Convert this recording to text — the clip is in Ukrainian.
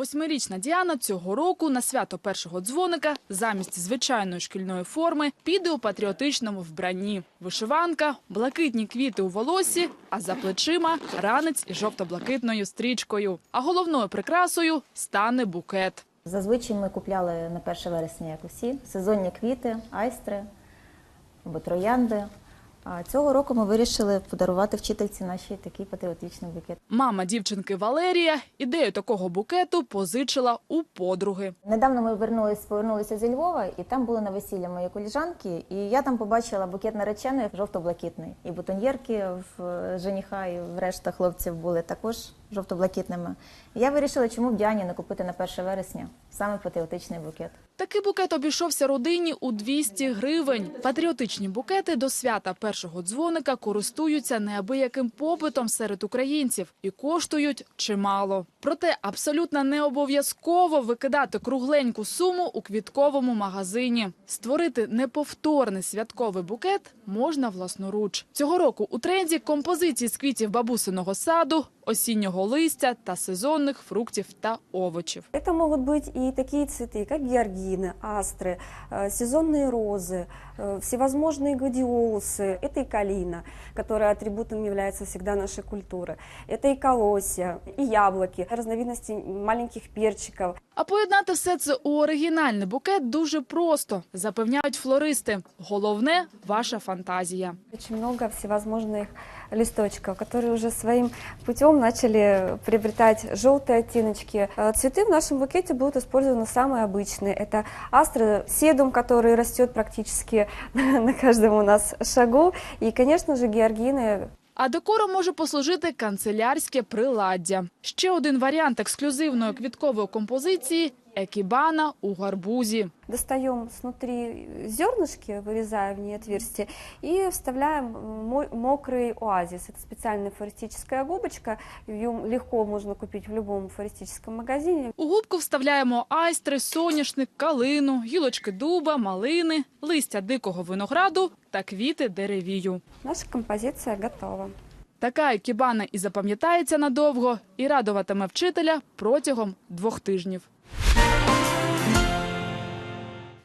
Восьмирічна Діана цього року на свято першого дзвоника замість звичайної шкільної форми піде у патріотичному вбранні. Вишиванка, блакитні квіти у волосі, а за плечима ранець із жовто-блакитною стрічкою. А головною прикрасою стане букет. Зазвичай ми купляли на 1 вересня, як усі, сезонні квіти, айстри або троянди. Цього року ми вирішили подарувати вчительці нашій такий патріотичний букет. Мама дівчинки Валерія ідею такого букету позичила у подруги. Недавно ми вернулись, повернулися зі Львова, і там були на весілля мої коліжанки, і я там побачила букет нареченої жовто-блакитний. І бутоньєрки в е, жениха, і в решта хлопців були також жовто-блакитними. Я вирішила, чому б Діані не купити на 1 вересня саме патріотичний букет. Такий букет обійшовся родині у 200 гривень. Патріотичні букети до свята першого дзвоника користуються неабияким попитом серед українців і коштують чимало. Проте абсолютно не обов'язково викидати кругленьку суму у квітковому магазині. Створити неповторний святковий букет можна власноруч. Цього року у тренді композиції з квітів бабусиного саду, осіннього листя та сезонних фруктів та овочів. Это могут быть и такие цветы, как георгины, астры, э, сезонные розы, э, всевозможные гладиолусы. Это и калина, которая атрибутом является всегда нашей культуры. Это и колосья, и яблоки, разновидности маленьких перчиков. А поєднати все це у оригінальний букет дуже просто, запевняють флористи. Головне ваша фантазія. Очень много всевозможных листочков, которые уже своим путем начали приобретать желтые оттеночки. Э, Цветы в нашем букете будут использованы самые обычные. Это астры, седум, который растет практически на каждом у нас шагу. И, конечно же, георгины, А декором може послужити канцелярське приладдя. Ще один варіант ексклюзивної квіткової композиції екібана у гарбузі. Достаем снутри зернышки, вырезаем в ней отверстие и вставляем мо- мокрый оазис. Это специальная флористическая губочка, ее легко можно купить в любом флористическом магазине. У губку вставляємо айстри, соняшник, калину, гілочки дуба, малини, листя дикого винограду та квіти деревію. Наша композиция готова. Така екібана і запам'ятається надовго, і радуватиме вчителя протягом двох тижнів.